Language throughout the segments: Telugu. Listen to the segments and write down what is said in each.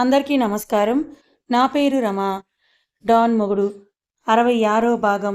అందరికీ నమస్కారం. నా పేరు రమ. డాన్ మొగుడు. అరవై ఆరో భాగం.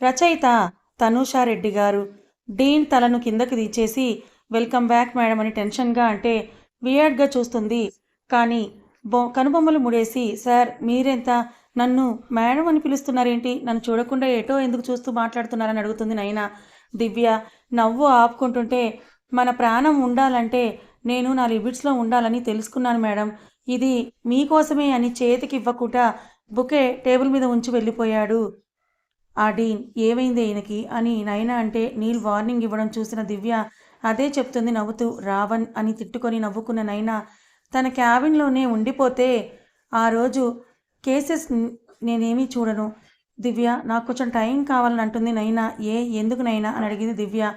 రచయిత తనూషారెడ్డి గారు. డీన్ తలను కిందకి తీచేసి వెల్కమ్ బ్యాక్ మేడం అని టెన్షన్గా అంటే వియర్డ్గా చూస్తుంది. కానీ బొ కనుబొమ్మలు ముడేసి సార్ మీరెంత? నన్ను మేడం అని పిలుస్తున్నారేంటి? నన్ను చూడకుండా ఏటో ఎందుకు చూస్తూ మాట్లాడుతున్నారని అడుగుతుంది నైనా. దివ్య నవ్వు ఆపుకుంటుంటే మన ప్రాణం ఉండాలంటే నేను నా లిమిట్స్లో ఉండాలని తెలుసుకున్నాను మేడం. ఇది మీకోసమే అని చేతికి ఇవ్వకుండా బుకే టేబుల్ మీద ఉంచి వెళ్ళిపోయాడు. ఆ డీన్ ఏమైంది ఈయనకి? అని నైనా అంటే నీల్ వార్నింగ్ ఇవ్వడం చూసిన దివ్య అదే చెప్తుంది నవ్వుతూ రావణ్ అని తిట్టుకొని నవ్వుకున్న నైనా తన క్యాబిన్లోనే ఉండిపోతే ఆ రోజు కేసెస్ నేనేమీ చూడను. దివ్య నాకు కొంచెం టైం కావాలని అంటుంది నైనా ఏ ఎందుకు నైనా అని అడిగింది Divya.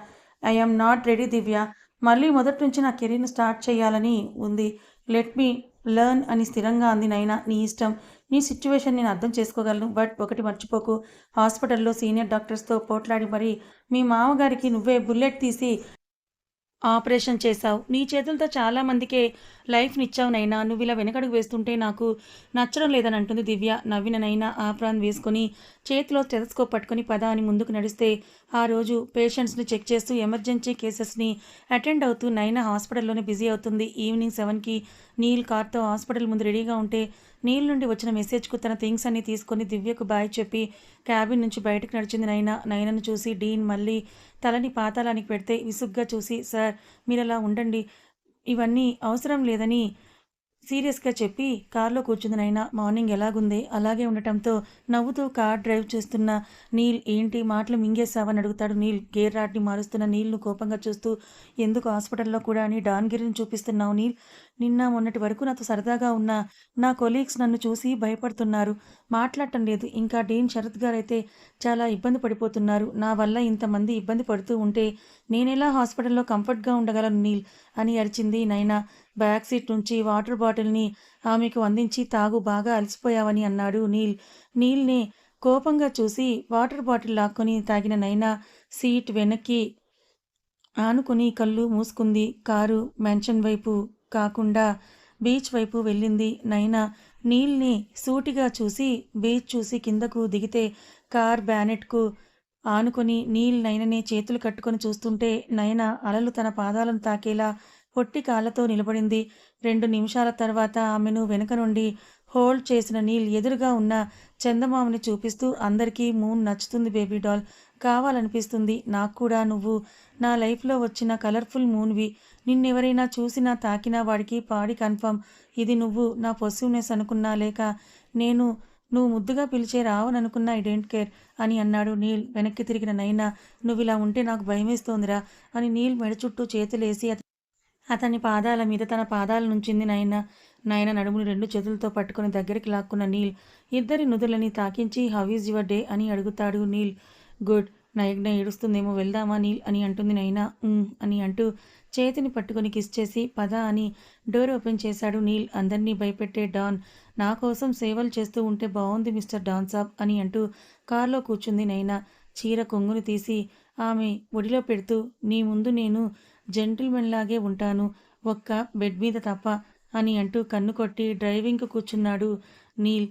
I'm not ready Divya. మళ్ళీ మొదటి నుంచి నా కెరీర్ని స్టార్ట్ చేయాలని ఉంది. లెట్ మీ లర్న్ అని స్థిరంగా అంది నైనా. నీ ఇష్టం. నీ సిచ్యువేషన్ నేను అర్థం చేసుకోగలను. బట్ ఒకటి మర్చిపోకు. హాస్పిటల్లో సీనియర్ డాక్టర్స్తో పోట్లాడి మరి మీ మామగారికి నువ్వే బుల్లెట్ తీసి ఆపరేషన్ చేశావు. నీ చేతులతో చాలామందికే లైఫ్నిచ్చావు నైనా. నువ్వు ఇలా వెనకడుగు వేస్తుంటే నాకు నచ్చడం లేదని అంటుంది దివ్య. నవ్విన నైనా ఆప్రాన్ వేసుకొని చేతిలో టెలస్కోప్ పట్టుకొని పద అని ముందుకు నడిస్తే ఆ రోజు పేషెంట్స్ని చెక్ చేస్తూ ఎమర్జెన్సీ కేసెస్ని అటెండ్ అవుతూ నైనా హాస్పిటల్లోనే బిజీ అవుతుంది. ఈవినింగ్ సెవెన్కి నీల్ కార్తో హాస్పిటల్ ముందు రెడీగా ఉంటే నీల్ నుండి వచ్చిన మెసేజ్కు తన థింగ్స్ అన్ని తీసుకొని దివ్యకు బాయ్ చెప్పి క్యాబిన్ నుంచి బయటకు నడిచింది నైనా. నైనాను చూసి డీన్ మళ్ళీ తలని పాతాళానికి పెడితే విసుగ్గా చూసి సార్ మీరు అలా ఉండండి. ఇవన్నీ అవసరం లేదని సీరియస్గా చెప్పి కార్లో కూర్చుంది నైనా మార్నింగ్ ఎలాగుంది? అలాగే ఉండటంతో నవ్వుతూ కార్ డ్రైవ్ చేస్తున్న నీల్ ఏంటి? మాటలు మింగేశావని అడుగుతాడు నీల్. గేర్ రాడ్ని మారుస్తున్న నీల్ను కోపంగా చూస్తూ ఎందుకు హాస్పిటల్లో కూడా అని డాన్గిరిని చూపిస్తున్నావు నీల్? నిన్న మొన్నటి వరకు నాతో సరదాగా ఉన్న నా కొలీగ్స్ నన్ను చూసి భయపడుతున్నారు. మాట్లాడటం లేదు. ఇంకా డీన్ శరత్ గారు అయితే చాలా ఇబ్బంది పడిపోతున్నారు. నా వల్ల ఇంతమంది ఇబ్బంది పడుతూ ఉంటే నేనెలా హాస్పిటల్లో కంఫర్ట్గా ఉండగలను నీల్? అని అరిచింది నైనా. బ్యాక్ సీట్ నుంచి వాటర్ బాటిల్ని ఆమెకు అందించి తాగు బాగా అలసిపోయావని అన్నాడు నీల్. నీల్ని కోపంగా చూసి వాటర్ బాటిల్ లాక్కొని తాగిన నైనా సీట్ వెనక్కి ఆనుకుని కళ్ళు మూసుకుంది. కారు మెన్షన్ వైపు కాకుండా బీచ్ వైపు వెళ్ళింది నైనా. నీల్ని సూటిగా చూసి బీచ్ చూసి కిందకు దిగితే కార్ బ్యానెట్కు ఆనుకొని నీల్ నైననే చేతులు కట్టుకొని చూస్తుంటే నయన అలలు తన పాదాలను తాకేలా పొట్టి కాళ్ళతో నిలబడింది. రెండు నిమిషాల తర్వాత ఆమెను వెనుక నుండి హోల్డ్ చేసిన నీల్ ఎదురుగా ఉన్న చందమామని చూపిస్తూ అందరికీ మూన్ నచ్చుతుంది బేబీ డాల్. కావాలనిపిస్తుంది. నాకు కూడా నువ్వు నా లైఫ్లో వచ్చిన కలర్ఫుల్ మూన్వి. నిన్నెవరైనా చూసినా తాకినా వాడికి పాడి కన్ఫర్మ్ ఇది నువ్వు నా పొసివ్నెస్ అనుకున్నా లేక నేను నువ్వు ముద్దుగా పిలిచే రావననుకున్నా ఐ డోంట్ కేర్ అని అన్నాడు నీల్. వెనక్కి తిరిగిన నైనా నువ్వు ఇలా ఉంటే నాకు భయమేస్తోందిరా అని నీల్ మెడ చుట్టూ చేతులేసి అతని పాదాల మీద తన పాదాల నుంచింది నాయన నాయన నడుముని రెండు చేతులతో పట్టుకుని దగ్గరికి లాక్కున్న నీల్ ఇద్దరి నుదులని తాకించి హౌ ఈజ్ యువర్ డే అని అడుగుతాడు నీల్. గుడ్ నయగ్న ఏడుస్తుందేమో వెళ్దామా నీల్? అని అంటుంది నైనా అని అంటూ చేతిని పట్టుకుని కిస్ చేసి పద అని డోర్ ఓపెన్ చేశాడు నీల్. అందరినీ భయపెట్టే డాన్ నా కోసం సేవలు చేస్తూ ఉంటే బాగుంది మిస్టర్ డాన్ సాబ్ అని అంటూ కారులో కూర్చుంది నైనా చీర కొంగును తీసి ఆమె ఒడిలో పెడుతూ నీ ముందు నేను జెంటిల్మెన్ లాగే ఉంటాను. ఒక్క బెడ్ మీద తప్ప అని అంటూ కన్ను కొట్టి డ్రైవింగ్కు కూర్చున్నాడు నీల్.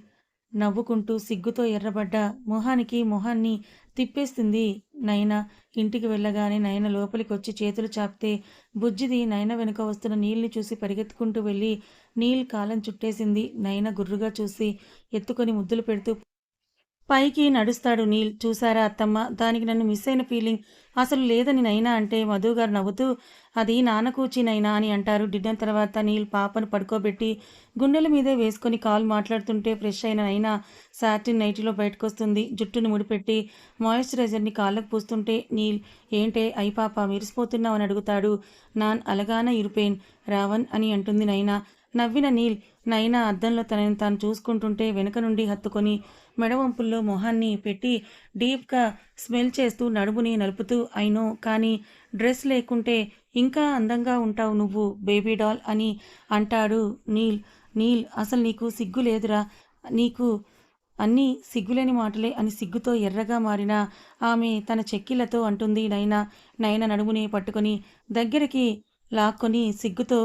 నవ్వుకుంటూ సిగ్గుతో ఎర్రబడ్డ మొహానికి మొహాన్ని తిప్పేస్తుంది నయన. ఇంటికి వెళ్ళగానే నయన లోపలికి వచ్చి చేతులు చాపితే బుజ్జిది నయన వెనుక వస్తున్న నీళ్ళని చూసి పరిగెత్తుకుంటూ వెళ్ళి నీల్ కాలం చుట్టేసింది. నయన గుర్రుగా చూసి ఎత్తుకొని ముద్దులు పెడుతూ పైకి నడుస్తాడు నీల్. చూసారా అత్తమ్మ? దానికి నన్ను మిస్ అయిన ఫీలింగ్. అసలు లేదని నైనా అంటే మధు గారు నవ్వుతూ అది నాన్నకూచి నైనా అని అంటారు. డిన్నర్ తర్వాత నీల్ పాపను పడుకోబెట్టి గుండెల మీదే వేసుకొని కాల్ మాట్లాడుతుంటే ఫ్రెష్ అయిన నైనా సాటిన్ నైట్లో బయటకొస్తుంది. జుట్టును ముడిపెట్టి మాయిశ్చరైజర్ని కాళ్ళకు పూస్తుంటే నీల్ ఏంటే? అయి పాప మెరిసిపోతున్నావు అని అడుగుతాడు. నాన్ అలగాన ఇరుపేన్ రావణ్ అని అంటుంది నైనా. నవ్విన నీల్ నైనా అద్దంలో తనని తాను చూసుకుంటుంటే వెనుక నుండి హత్తుకొని మెడవంపుల్లో మొహాన్ని పెట్టి డీప్గా స్మెల్ చేస్తూ నడుముని నలుపుతూ అయినో కానీ డ్రెస్ లేకుంటే ఇంకా అందంగా ఉంటావు నువ్వు బేబీ డాల్ అని అంటాడు నీల్. నీల్ అసలు నీకు సిగ్గు లేదురా. నీకు అన్నీ సిగ్గులేని మాటలే అని సిగ్గుతో ఎర్రగా మారిన ఆమె తన చెక్కిలతో అంటుంది నైనా. నయన నడుముని పట్టుకొని దగ్గరికి లాక్కొని సిగ్గుతో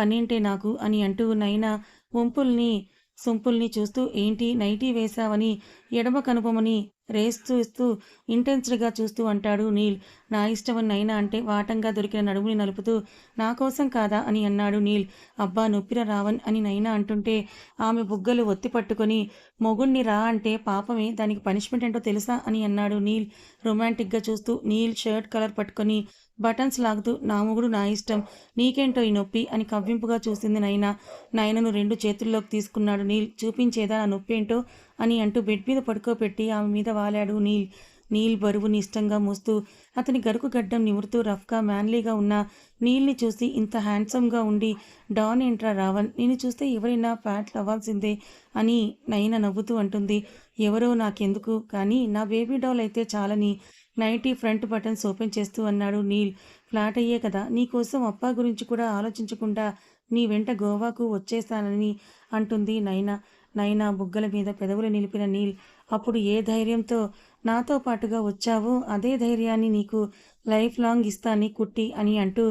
పన్నింటే నాకు అని అంటూ నైనా వంపుల్ని సొంపుల్ని చూస్తూ ఏంటి నైటీ వేశావని ఎడమ కనుపమని రేస్తూ ఇస్తూ ఇంటెన్స్డ్గా చూస్తూ అంటాడు నీల్. నా ఇష్టమని నైనా అంటే వాటంగా దొరికిన నడుముని నలుపుతూ నా కోసం కాదా అని అన్నాడు నీల్. అబ్బా నొప్పిర రావన్ అని నైనా అంటుంటే ఆమె బుగ్గలు ఒత్తి పట్టుకొని మొగుణ్ణి రా అంటే పాపమే దానికి పనిష్మెంట్ ఏంటో తెలుసా? అని అన్నాడు నీల్. రొమాంటిక్గా చూస్తూ నీల్ షర్ట్ కలర్ పట్టుకొని బటన్స్ లాగుతూ నా మొగుడు నా ఇష్టం నీకేంటో ఈ నొప్పి? అని కవ్వింపుగా చూసింది నైనా. నైనను రెండు చేతుల్లోకి తీసుకున్నాడు నీల్. చూపించేదా? నా నొప్పి ఏంటో అని అంటూ బెడ్ మీద పడుకోబెట్టి ఆమె మీద వాలాడు. నీల్ నీల్ బరువుని ఇష్టంగా మోస్తూ అతని గరుకు గడ్డం నిమురుతూ రఫ్గా మ్యాన్లీగా ఉన్న నీల్ని చూసి ఇంత హ్యాండ్సమ్గా ఉండి డాన్ ఏంట్రా రావన్ నేను చూస్తే ఎవరైనా ఫ్యాట్లు అవ్వాల్సిందే అని నయన నవ్వుతూ అంటుంది. ఎవరో నాకెందుకు? కానీ నా బేబీ డాల్ అయితే చాలని నైటీ ఫ్రంట్ బటన్స్ ఓపెన్ చేస్తూ అన్నాడు నీల్. ఫ్లాట్ అయ్యే కదా నీకోసం అప్పా గురించి కూడా ఆలోచించకుండా నీ వెంట గోవాకు వచ్చేస్తానని అంటుంది నైనా నైనా బుగ్గల మీద పెదవులు నిలిపిన నీల్ అప్పుడు ఏ ధైర్యంతో నాతో పాటుగా వచ్చావో అదే ధైర్యాన్ని నీకు లైఫ్ లాంగ్ ఇస్తాని కుట్టి అని అంటూ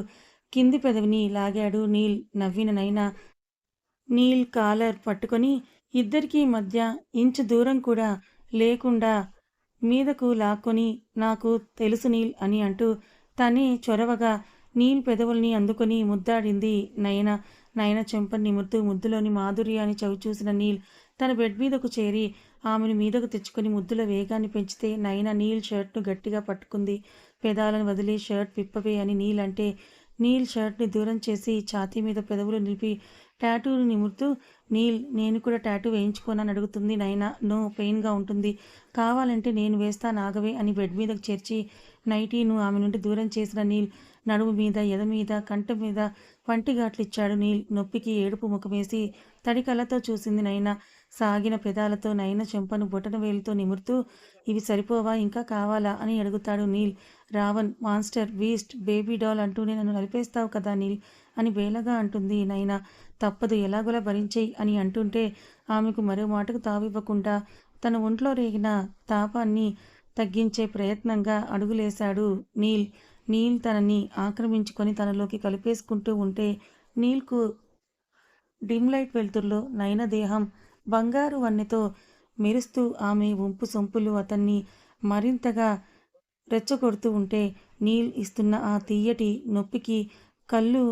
కింది పెదవిని లాగాడు నీల్. నవ్విన నైనా నీల్ కాలర్ పట్టుకొని ఇద్దరికీ మధ్య ఇంచు దూరం కూడా లేకుండా మీదకు లాక్కొని నాకు తెలుసు నీల్ అని అంటూ తనే చొరవగా నీల్ పెదవుల్ని అందుకొని ముద్దాడింది నయన నయన చెంపని నిమురుతూ ముద్దులోని మాధుర్యాన్ని చవిచూసిన నీల్ తన బెడ్ మీదకు చేరి ఆమెను మీదకు తెచ్చుకొని ముద్దుల వేగాన్ని పెంచితే నయన నీల్ షర్ట్ను గట్టిగా పట్టుకుంది. పెదాలను వదిలి షర్ట్ విప్పవే అని నీల్ అంటే నీల్ షర్ట్ని దూరం చేసి ఛాతీ మీద పెదవులు నిలిపి ట్యాటూను నిమురుతూ నీల్ నేను కూడా టాటూ వేయించుకోనని అడుగుతుంది నైనా నో పెయిన్గా ఉంటుంది. కావాలంటే నేను వేస్తా నాగవే అని బెడ్ మీదకు చేర్చి నైటీను ఆమె నుండి దూరం చేసిన నీల్ నడుము మీద ఎద మీద కంట మీద పంటిగాట్లిచ్చాడు నీల్. నొప్పికి ఏడుపు ముఖమేసి తడి కళ్ళతో చూసింది నైనా. సాగిన పెదాలతో నైన చెంపను బొటన వేలుతో నిమురుతూ ఇవి సరిపోవా? ఇంకా కావాలా? అని అడుగుతాడు Neel. Ravan monster beast baby doll అంటూనే నన్ను నలిపేస్తావు కదా నీల్ అని వేలగా అంటుంది నైనా. తప్పదు ఎలాగోలా భరించేయి అని అంటుంటే ఆమెకు మరో మాటకు తావివ్వకుండా తన ఒంట్లో రేగిన తాపాన్ని తగ్గించే ప్రయత్నంగా అడుగులేశాడు నీల్. నీల్ తనని ఆక్రమించుకొని తనలోకి కలిపేసుకుంటూ ఉంటే నీల్కు డిమ్ లైట్ వెలుతుర్లో నయన దేహం బంగారు వన్నెతో మెరుస్తూ ఆమె వంపు సొంపులు అతన్ని మరింతగా రెచ్చగొడుతూ ఉంటే నీల్ ఇస్తున్న ఆ తీయటి నొప్పికి కళ్ళు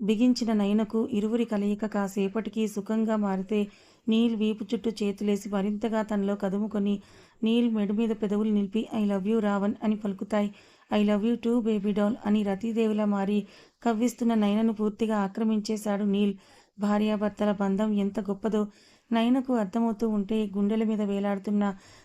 బిగించిన నయనకు ఇరువురి కలయిక కాసేపటికి సుఖంగా మారితే నీల్ వీపు చుట్టూ చేతులేసి మరింతగా తనలో కదుముకొని నీల్ మెడ మీద పెదవులు నిలిపి ఐ లవ్ యూ రావణ్ అని పలుకుతాయి. I love you too baby doll అని రతీదేవిలా మారి కవ్విస్తున్న నయనను పూర్తిగా ఆక్రమించేశాడు నీల్. భార్యాభర్తల బంధం ఎంత గొప్పదో. నయనకు అర్థమవుతూ ఉంటే గుండెల మీద వేలాడుతున్న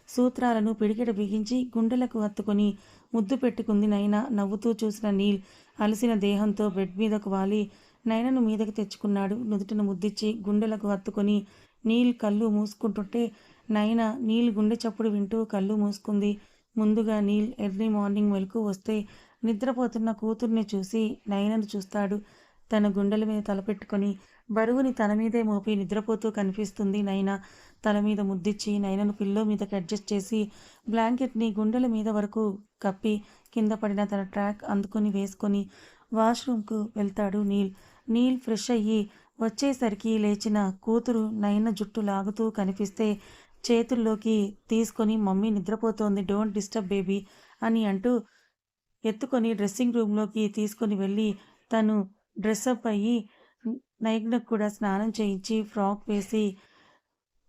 సూత్రాలను పిడికెట బిగించి గుండెలకు హత్తుకొని ముద్దు పెట్టుకుంది నయన. నవ్వుతూ చూసిన నీల్ అలసిన దేహంతో బెడ్ మీదకు వాలి. నయనను మీదకు తెచ్చుకున్నాడు. నుదుటను ముద్దిచ్చి గుండెలకు హత్తుకొని నీల్ కళ్ళు మూసుకుంటుంటే నయన నీల్ గుండె చప్పుడు వింటూ కళ్ళు మూసుకుంది. ముందుగా నీల్ ఎర్లీ మార్నింగ్ మెలకు వస్తే నిద్రపోతున్న కూతుర్ని చూసి నయనను చూస్తాడు. తన గుండెల మీద తలపెట్టుకొని బరువుని తన మీదే మోపి నిద్రపోతూ కనిపిస్తుంది నైనా తల మీద ముద్దిచ్చి నైనను పిల్లో మీదకి అడ్జస్ట్ చేసి బ్లాంకెట్ని గుండెల మీద వరకు కప్పి కింద పడిన తన ట్రాక్ అందుకొని వేసుకొని వాష్రూమ్కు వెళ్తాడు నీల్. నీల్ ఫ్రెష్ అయ్యి వచ్చేసరికి లేచిన కూతురు నయన జుట్టు లాగుతూ కనిపిస్తే చేతుల్లోకి తీసుకొని మమ్మీ నిద్రపోతోంది డోంట్ డిస్టర్బ్ బేబీ అని అంటూ ఎత్తుకొని డ్రెస్సింగ్ రూమ్లోకి తీసుకొని వెళ్ళి తను డ్రెస్అప్ అయ్యి నైగ్నకు కూడా స్నానం చేయించి ఫ్రాక్ వేసి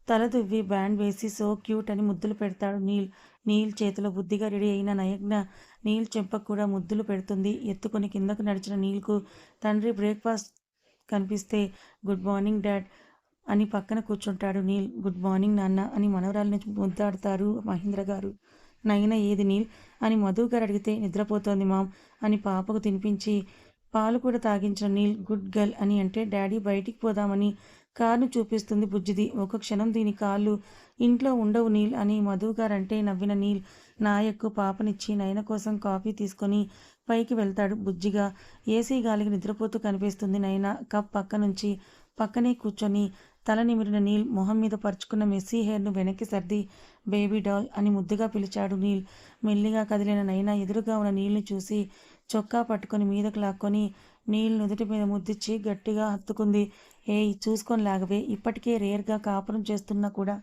తలదువ్వి బ్యాండ్ వేసి సో క్యూట్ అని ముద్దులు పెడతాడు నీల్. నీల్ చేతిలో బుద్ధిగా రెడీ అయిన నయజ్ఞ నీల్ చెంపకు కూడా ముద్దులు పెడుతుంది. ఎత్తుకొని కిందకు నడిచిన నీల్కు తండ్రి బ్రేక్ఫాస్ట్ కనిపిస్తే గుడ్ మార్నింగ్ డాడ్ అని పక్కన కూర్చుంటాడు నీల్. గుడ్ మార్నింగ్ నాన్న అని మనవరాలని ముద్దాడతారు మహేంద్ర గారు. నయన ఏది నీల్? అని మధు గారు అడిగితే నిద్రపోతోంది మామ్ అని పాపకు తినిపించి పాలు కూడా తాగించిన నీల్ గుడ్ గర్ల్ అని అంటే డాడీ బయటికి పోదామని కారును చూపిస్తుంది బుజ్జిది. ఒక క్షణం దీని కాళ్ళు ఇంట్లో ఉండవు నీల్ అని మధు గారంటే నవ్విన నీల్ నాయక్కు పాపనిచ్చి నయన కోసం కాఫీ తీసుకొని పైకి వెళ్తాడు బుజ్జిగా. ఏసీ గాలికి నిద్రపోతూ కనిపిస్తుంది నయన కప్ పక్క నుంచి పక్కనే కూర్చొని తల నిమిరిన నీల్ మొహం మీద పరుచుకున్న మెస్సీ హెయిర్ను వెనక్కి సర్ది బేబీ డాల్ అని ముద్దుగా పిలిచాడు నీల్. మెల్లిగా కదిలిన నైనా ఎదురుగా ఉన్న నీల్ని చూసి చొక్కా పట్టుకొని మీదకు లాక్కొని నీళ్ళు నుదుటి మీద ముద్దిచ్చి గట్టిగా హత్తుకుంది. ఏయ్ చూసుకొని లాగవే. ఇప్పటికే రేర్గా కాపురం చేస్తున్నా కూడా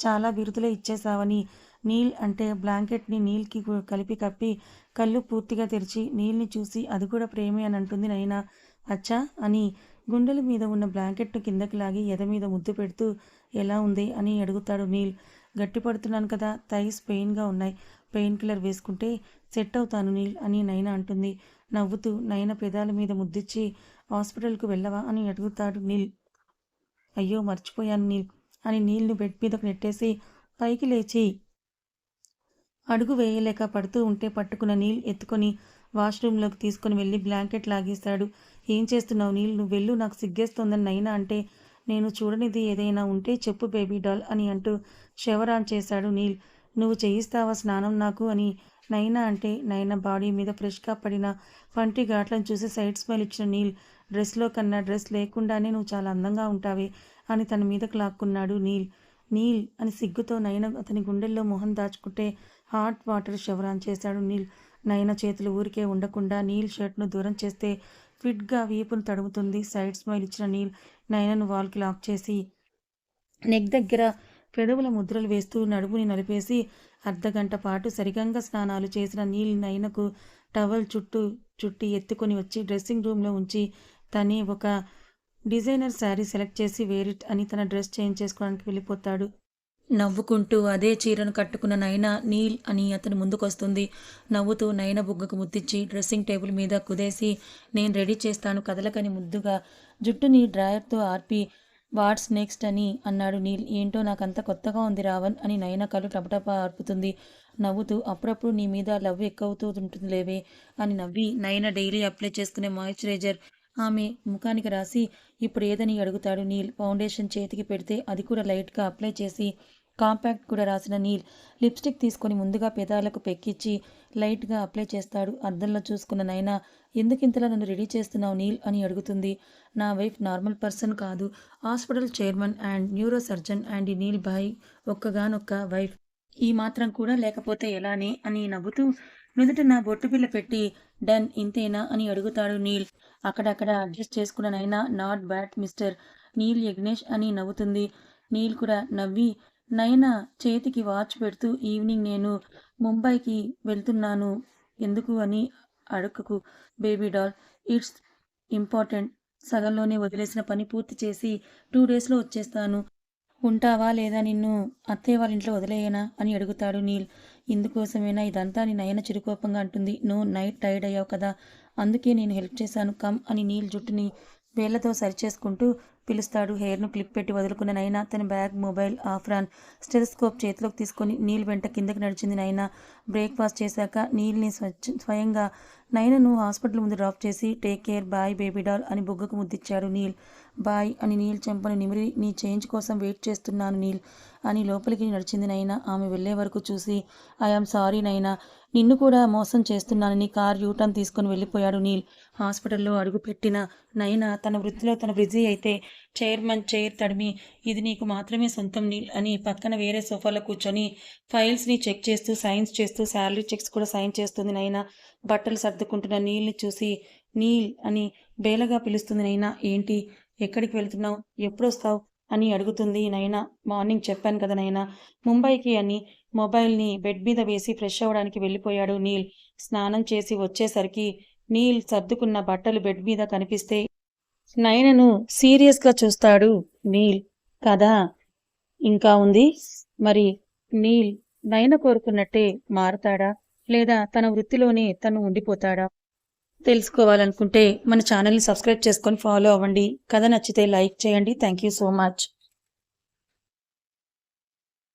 చాలా బిరుదులే ఇచ్చేశావని నీల్ అంటే బ్లాంకెట్ని నీల్కి కలిపి కప్పి కళ్ళు పూర్తిగా తెరిచి నీల్ని చూసి అది కూడా ప్రేమే అని అంటుంది నైనా. అచ్చా అని గుండెల మీద ఉన్న బ్లాంకెట్ను కిందకి లాగి ఎద మీద ముద్దు పెడుతూ ఎలా ఉంది? అని అడుగుతాడు నీల్. గట్టిపడుతున్నాను కదా థైస్ పెయిన్గా ఉన్నాయి. పెయిన్ కిల్లర్ వేసుకుంటే సెట్ అవుతాను నీల్ అని నైనా అంటుంది. నవ్వుతూ నయన పెదాల మీద ముద్దిచ్చి హాస్పిటల్కు వెళ్ళవా? అని అడుగుతాడు నీల్. అయ్యో మర్చిపోయాను నీల్ అని నీళ్ళు బెడ్ మీదకు నెట్టేసి పైకి లేచి అడుగు వేయలేక పడుతూ ఉంటే పట్టుకున్న నీల్ ఎత్తుకొని వాష్రూమ్లోకి తీసుకుని వెళ్ళి బ్లాంకెట్ లాగేశాడు. ఏం చేస్తున్నావు నీళ్ళు నువ్వు వెళ్ళు నాకు సిగ్గేస్తోందని నైనా అంటే నేను చూడనిది ఏదైనా ఉంటే చెప్పు బేబీ డాల్ అని అంటూ షవర్ ఆన్ చేశాడు నీల్. నువ్వు చేయిస్తావా స్నానం నాకు? అని నైనా అంటే నైనా బాడీ మీద ఫ్రెష్గా పడిన పంటి ఘాట్లను చూసి సైడ్ స్మైల్ ఇచ్చిన నీల్. డ్రెస్లో కన్నా డ్రెస్ లేకుండానే నువ్వు చాలా అందంగా ఉంటావే అని తన మీదకు లాక్కున్నాడు నీల్. నీల్ అని సిగ్గుతో నైనా అతని గుండెల్లో మొహం దాచుకుంటే హాట్ వాటర్ షవరాన్ చేశాడు నీల్. నయన చేతులు ఊరికే ఉండకుండా నీల్ షర్ట్ను దూరం చేస్తే ఫిట్గా వీపును తడుముతుంది. సైడ్ స్మైల్ ఇచ్చిన నీల్ నయనను వాల్కి లాక్ చేసి నెక్ దగ్గర పెదవుల ముద్రలు వేస్తూ నడుముని నలిపేసి అర్ధగంట పాటు సరిగంగా స్నానాలు చేసిన నీల్ నయనకు టవల్ చుట్టూ చుట్టి ఎత్తుకొని వచ్చి డ్రెస్సింగ్ రూమ్లో ఉంచి తనే ఒక డిజైనర్ శారీ సెలెక్ట్ చేసి వేరిట్ అని తన డ్రెస్ చేంజ్ చేసుకోవడానికి వెళ్ళిపోతాడు. నవ్వుకుంటూ అదే చీరను కట్టుకున్న నయన నీల్ అని అతని ముందుకొస్తుంది. నవ్వుతూ నయన బుగ్గకు ముద్దిచ్చి డ్రెస్సింగ్ టేబుల్ మీద కుదేసి నేను రెడీ చేస్తాను కదలకని ముద్దుగా. జుట్టుని డ్రాయర్తో ఆర్పి వాట్స్ నెక్స్ట్ అని అన్నాడు నీల్. ఏంటో నాకంత కొత్తగా ఉంది రావణ్ అని నయన కళ్ళు టపటపా ఆర్పుతుంది. నవ్వుతూ అప్పుడప్పుడు నీ మీద లవ్ ఎక్కువతూ ఉంటుంది లేవే అని నవ్వి నయన డైలీ అప్లై చేసుకునే మాయిశ్చరైజర్ ఆమె ముఖానికి రాసి ఇప్పుడు ఏదని అడుగుతాడు నీల్. ఫౌండేషన్ చేతికి పెడితే అది కూడా లైట్గా అప్లై చేసి కాంపాక్ట్ కూడా రాసిన నీల్ లిప్స్టిక్ తీసుకొని ముందుగా పెదాలకు పెక్కిచ్చి లైట్గా అప్లై చేస్తాడు. అద్దంలో చూసుకున్న నైనా ఎందుకు ఇంతలా నన్ను రెడీ చేస్తున్నావు నీల్? అని అడుగుతుంది. నా వైఫ్ నార్మల్ పర్సన్ కాదు. Hospital chairman and neuro surgeon and ఈ నీల్ భాయ్ ఒక్కగానొక్క వైఫ్. ఈ మాత్రం కూడా లేకపోతే ఎలానే? అని నవ్వుతూ నుదుట నా బొట్టు పిల్ల పెట్టి డన్ ఇంతేనా? అని అడుగుతాడు నీల్. అక్కడక్కడ అడ్జస్ట్ చేసుకున్న Naina not bad mister Neel Yagnesh అని నవ్వుతుంది. నీల్ కూడా నవ్వి నైనా చేతికి వాచ్ పెడుతూ ఈవినింగ్ నేను ముంబైకి వెళ్తున్నాను. ఎందుకు అని అడగకు బేబీ డాల్ ఇట్స్ ఇంపార్టెంట్. సగంలోనే వదిలేసిన పని పూర్తి చేసి టూ డేస్లో వచ్చేస్తాను. ఉంటావా లేదా నిన్ను అత్తయ్య వాళ్ళ ఇంట్లో వదిలేయనా అని అడుగుతాడు నీల్. ఇందుకోసమేనా ఇదంతా నీ నయన చిరుకోపంగా అంటుంది. నువ్వు నైట్ టైర్డ్ అయ్యావు కదా. అందుకే నేను హెల్ప్ చేశాను. కమ్ అని నీల్ జుట్టుని వేళ్ళతో సరిచేసుకుంటూ పిలుస్తాడు. హెయిర్ను క్లిప్ పెట్టి వదులుకున్న నైనా తన బ్యాగ్ మొబైల్ ఆఫ్రాన్ స్టెథోస్కోప్ చేతిలోకి తీసుకొని నీల్ వెంట కిందకి నడిచింది నైనా. బ్రేక్ఫాస్ట్ చేశాక నీల్ని స్వచ్ఛ స్వయంగా నైనను హాస్పిటల్ ముందు డ్రాప్ చేసి take care bye baby doll అని బుగ్గకు ముద్దిచ్చాడు నీల్. బాయ్ అని నీల్ చెంపను నిమిరి నీ చేంజ్ కోసం వెయిట్ చేస్తున్నాను నీల్. అని లోపలికి నడిచింది నైనా. ఆమె వెళ్ళే వరకు చూసి ఐఆమ్ సారీ నైనా. నిన్ను కూడా మోసం చేస్తున్నానని కార్ యూటర్న్ తీసుకొని వెళ్ళిపోయాడు నీల్. హాస్పిటల్లో అడుగుపెట్టిన నైనా తన వృత్తిలో తన బిజీ అయితే చైర్మన్ చైర్ తడిమి ఇది నీకు మాత్రమే సొంతం నీల్ అని పక్కన వేరే సోఫాలో కూర్చొని ఫైల్స్ని చెక్ చేస్తూ సైన్స్ చేస్తూ శాలరీ చెక్స్ కూడా సైన్ చేస్తుంది నైనా. బట్టలు సర్దుకుంటున్న నీల్ని చూసి నీల్ అని బేలగా పిలుస్తుంది నైనా. ఏంటి? ఎక్కడికి వెళ్తున్నావు? ఎప్పుడు వస్తావు అని అడుగుతుంది నైనా. మార్నింగ్ చెప్పాను కదా నైనా. ముంబైకి అని మొబైల్ని బెడ్ మీద వేసి ఫ్రెష్ అవ్వడానికి వెళ్ళిపోయాడు నీల్. స్నానం చేసి వచ్చేసరికి నీల్ సర్దుకున్న బట్టలు బెడ్ మీద కనిపిస్తే నైనను సీరియస్గా చూస్తాడు నీల్. కదా? ఇంకా ఉంది? మరి నీల్ నయన కోరుకున్నట్టే మారతాడా? లేదా తన వృత్తిలోనే తను ఉండిపోతాడా? తెలుసుకోవాలనుకుంటే మన ఛానల్ని సబ్స్క్రైబ్ చేసుకొని ఫాలో అవ్వండి. కథ నచ్చితే లైక్ చేయండి. Thank you so much